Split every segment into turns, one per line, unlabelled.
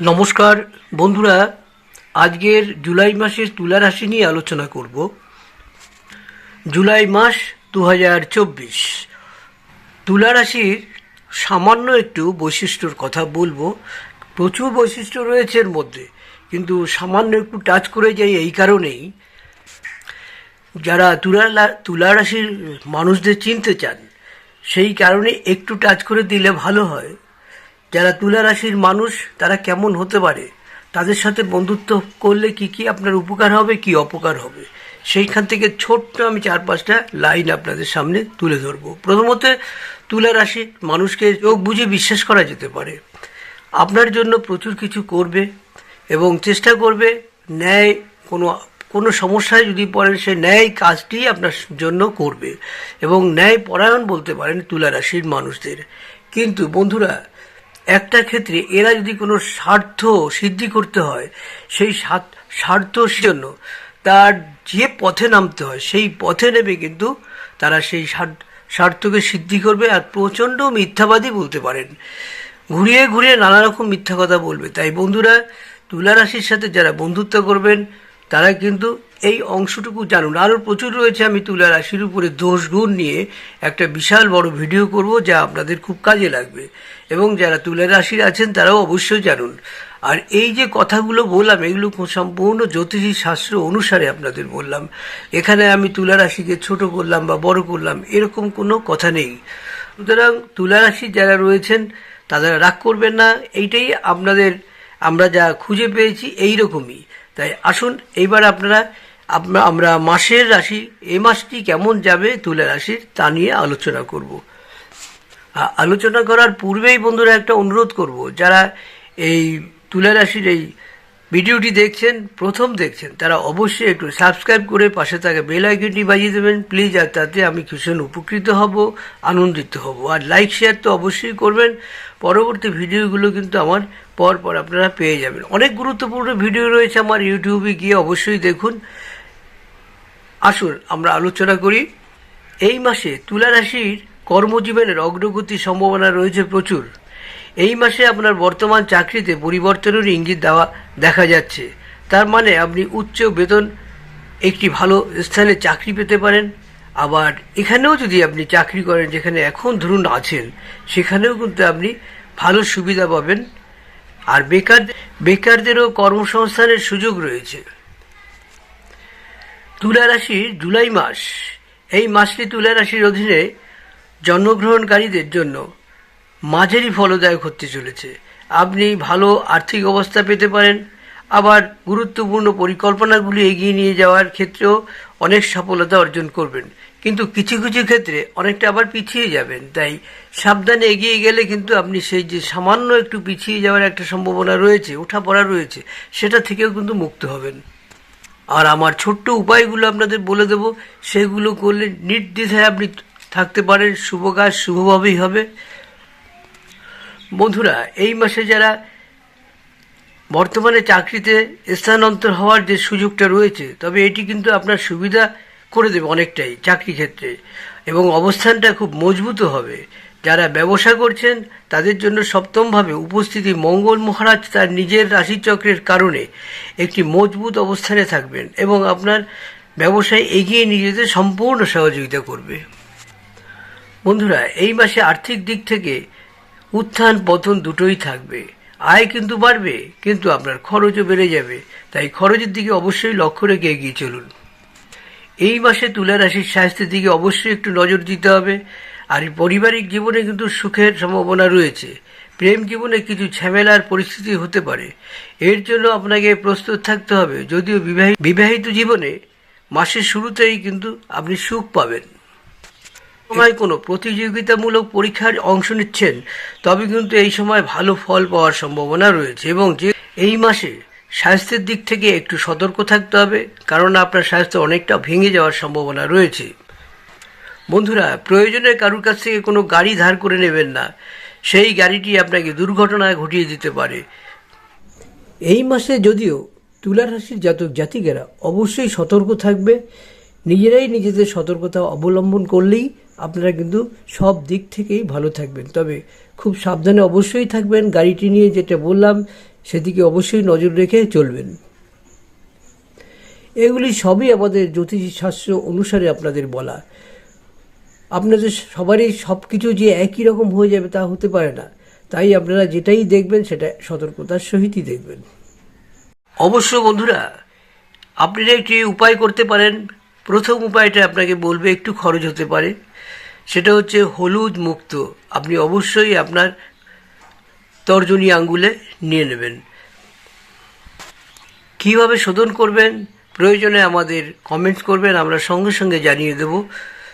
নমস্কার, বন্ধুরা, আজকের জুলাই মাসের তুলা রাশি নিয়ে আলোচনা করব। জুলাই মাস দু হাজার চব্বিশ। তুলা রাশির সামান্য একটু বৈশিষ্ট্যর কথা বলব। প্রচুর বৈশিষ্ট্য রয়েছে এর মধ্যে, কিন্তু সামান্য একটু টাচ করে যাই এই কারণেই। যারা তুলা তুলা রাশির মানুষদের চিনতে চান, সেই কারণে একটু টাচ করে দিলে ভালো হয়। যারা তুলা রাশির মানুষ, তারা কেমন হতে পারে? তাদের সাথে বন্ধুত্ব করলে কি কি আপনার উপকার হবে, কি অপকার হবে? সেইখান থেকে ছোট্ট আমি চার পাঁচটা লাইন আপনাদের সামনে তুলে ধরবো। প্রথমত তুলা রাশি মানুষকে চোখ বুঝে বিশ্বাস করা যেতে পারে। আপনার জন্য প্রচুর কিছু করবে এবং চেষ্টা করবে, ন্যায় কোনো কোনো সমস্যায় যদি পড়েন, সে ন্যায় কাজটি আপনার জন্য করবে এবং ন্যায় পরায়ণ বলতে পারেন তুলা রাশির মানুষদের। কিন্তু বন্ধুরা, একটা ক্ষেত্রে এরা যদি কোনো স্বার্থ সিদ্ধি করতে হয়, সেই স্বার্থ- জন্য তার যে পথে নামতে হয়, সেই পথে নেবে কিন্তু তারা সেই স্বার্থকে সিদ্ধি করবে আর প্রচণ্ড মিথ্যাবাদী বলতে পারেন। ঘুরিয়ে ঘুরিয়ে নানা রকম মিথ্যা কথা বলবে। তাই বন্ধুরা, তুলা রাশির সাথে যারা বন্ধুত্ব করবেন তারা কিন্তু এই অংশটুকু জানুন। আরও প্রচুর রয়েছে আমি তুলা রাশির উপরে দোষ গুণ নিয়ে একটা বিশাল বড় ভিডিও করব যা আপনাদের খুব কাজে লাগবে। এবং যারা তুলা রাশির আছেন তারাও অবশ্যই জানুন। আর এই যে কথাগুলো বললাম, এগুলো সম্পূর্ণ জ্যোতিষী শাস্ত্র অনুসারে আপনাদের বললাম। এখানে আমি তুলা রাশিকে ছোট করলাম বা বড় করলাম, এরকম কোনো কথা নেই। সুতরাং তুলা রাশি যারা রয়েছেন তারা রাগ করবেন না। এইটাই আপনাদের, আমরা যা খুঁজে পেয়েছি এই রকমই তাই আসুন, এইবার আপনারা, আপনা- আমরা মাসের রাশি, এই মাসটি কেমন যাবে তুলা রাশির তা নিয়ে আলোচনা করব। আলোচনা করার পূর্বেই বন্ধুরা একটা অনুরোধ করব, যারা এই তুলা রাশির এই ভিডিওটি দেখছেন, প্রথম দেখছেন, তারা অবশ্যই একটু সাবস্ক্রাইব করে পাশে থাকা বেল আইকনটি বাজিয়ে দেবেন, প্লিজ, আর তাতে আমি ভীষণ উপকৃত হব, আনন্দিত হব। আর লাইক, শেয়ার তো অবশ্যই করবেন। পরবর্তী ভিডিওগুলো কিন্তু আমার পর পর আপনারা পেয়ে যাবেন। অনেক গুরুত্বপূর্ণ ভিডিও রয়েছে আমার ইউটিউবে, গিয়ে অবশ্যই দেখুন। আসুন, আমরা আলোচনা করি। এই মাসে তুলা রাশির কর্মজীবনের অগ্রগতি সম্ভাবনা রয়েছে প্রচুর। এই মাসে আপনার বর্তমান চাকরিতে পরিবর্তনের ইঙ্গিত দেওয়া দেখা যাচ্ছে। তার মানে আপনি উচ্চ বেতন, একটি ভালো স্থানে চাকরি পেতে পারেন। আবার এখানেও যদি আপনি চাকরি করেন যেখানে এখন ধরুন আছেন, সেখানেও কিন্তু আপনি ভালো সুবিধা পাবেন। আর বেকার, বেকারদেরও কর্মসংস্থানের সুযোগ রয়েছে। তুলা রাশির জুলাই মাস। এই মাসটি তুলা রাশির অধীনে জন্মগ্রহণকারীদের জন্য মাঝারি ফলদায়ক হতে চলেছে। আপনি ভালো আর্থিক অবস্থা পেতে পারেন। আবার গুরুত্বপূর্ণ পরিকল্পনাগুলি এগিয়ে নিয়ে যাওয়ার ক্ষেত্রেও অনেক সফলতা অর্জন করবেন। কিন্তু কিছু কিছু ক্ষেত্রে অনেকটা আবার পিছিয়ে যাবেন। তাই সাবধানে এগিয়ে গেলে কিন্তু আপনি সেই যে সামান্য একটু পিছিয়ে যাওয়ার একটা সম্ভাবনা রয়েছে ওঠা পড়া রয়েছে, সেটা থেকেও কিন্তু মুক্ত হবেন। আর আমার ছোট্ট উপায়গুলো আপনাদের বলে দেব। সেগুলো করলে নির্দ্বিধায় আপনি থাকতে পারেন। শুভ কাজ শুভভাবেই হবে। বন্ধুরা, এই মাসে যারা বর্তমানে চাকরিতে স্থানান্তর হওয়ার যে সুযোগটা রয়েছে, তবে এটি কিন্তু আপনার সুবিধা করে দেবে অনেকটাই চাকরি ক্ষেত্রে। এবং অবস্থানটা খুব মজবুত হবে। যারা ব্যবসা করছেন, তাদের জন্য সপ্তমভাবে উপস্থিতি মঙ্গল মহারাজ তার নিজের রাশিচক্রের কারণে একটি মজবুত অবস্থানে থাকবেন এবং আপনার ব্যবসায় এগিয়ে নিয়ে যেতে সম্পূর্ণ সহযোগিতা করবে। বন্ধুরা, এই মাসে আর্থিক দিক থেকে উত্থান পতন দুটোই থাকবে। আয় কিন্তু বাড়বে, কিন্তু আপনার খরচও বেড়ে যাবে। তাই খরচের দিকে অবশ্যই লক্ষ্য রেখে এগিয়ে চলুন। এই মাসে তুলা রাশির স্বাস্থ্যের দিকে অবশ্যই একটু নজর দিতে হবে। আর পারিবারিক জীবনে কিন্তু সুখের সম্ভাবনা রয়েছে। প্রেম জীবনে কিছু ঝামেলার পরিস্থিতি হতে পারে। এর জন্য আপনাকে প্রস্তুত থাকতে হবে। যদিও বিবাহিত জীবনে মাসের শুরুতেই কিন্তু আপনি সুখ পাবেন। সময় কোনো প্রতিযোগিতামূলক পরীক্ষার অংশ নিচ্ছেন, তবে কিন্তু এই সময় ভালো ফল পাওয়ার সম্ভাবনা রয়েছে এবং যে এই মাসে স্বাস্থ্যের দিক থেকে একটু সতর্ক থাকতে হবে, কারণ আপনার স্বাস্থ্য অনেকটা ভেঙে যাওয়ার সম্ভাবনা রয়েছে। বন্ধুরা, প্রয়োজনে কারুর কাছ থেকে কোনো গাড়ি ধার করে নেবেন না, সেই গাড়িটি আপনাকে দুর্ঘটনায় ঘটিয়ে দিতে পারে। এই মাসে যদিও তুলা রাশির জাতক জাতিকেরা অবশ্যই সতর্ক থাকবে, নিজেরাই নিজেদের সতর্কতা অবলম্বন করলেই আপনারা কিন্তু সব দিক থেকেই ভালো থাকবেন। তবে খুব সাবধানে অবশ্যই থাকবেন। গাড়িটি নিয়ে যেটা বললাম, সেদিকে অবশ্যই নজর রেখে চলবেন। এগুলি সবই আমাদের জ্যোতিষ শাস্ত্র অনুসারে আপনাদের বলা। আপনাদের সবারই সব কিছু যে একই রকম হয়ে যাবে তা হতে পারে না। তাই আপনারা যেটাই দেখবেন, সেটা সতর্কতার সহিতই দেখবেন। অবশ্য বন্ধুরা আপনারা একটি উপায় করতে পারেন। প্রথম উপায়টা আপনাকে বলবে, একটু খরচ হতে পারে। সেটা হচ্ছে হলুদ মুক্ত। আপনি অবশ্যই আপনার তর্জনী আঙ্গুলে নিয়ে নেবেন। কীভাবে শোধন করবেন? প্রয়োজনে আমাদের কমেন্টস করবেন, আমরা সঙ্গে সঙ্গে জানিয়ে দেব।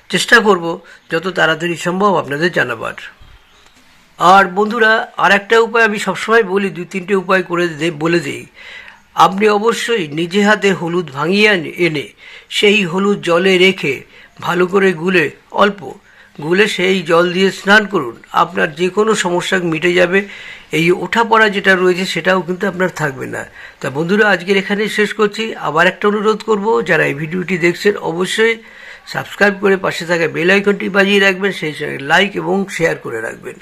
চেষ্টা করব যত তাড়াতাড়ি সম্ভব আপনাদের জানাবার। আর বন্ধুরা আর একটা উপায় আমি সবসময় বলি, দুই তিনটে উপায় করে দে, বলে দিই। আপনি অবশ্যই নিজে হাতে হলুদ ভাঙিয়ে এনে সেই হলুদ জলে রেখে ভালো করে গুলে অল্প গুলে সেই জল দিয়ে স্নান করুন। আপনার যে কোনো সমস্যা মিটে যাবে। এই ওঠা পড়া যেটা রয়েছে সেটাও কিন্তু আপনার থাকবে না। তা বন্ধুরা, আজকের এখানে শেষ করছি। আবার একটা অনুরোধ করব, যারা এই ভিডিওটি দেখছেন অবশ্যই সাবস্ক্রাইব করে পাশে থাকা বেল আইকনটি বাজিয়ে রাখবেন, সেই সঙ্গে লাইক এবং শেয়ার করে রাখবেন।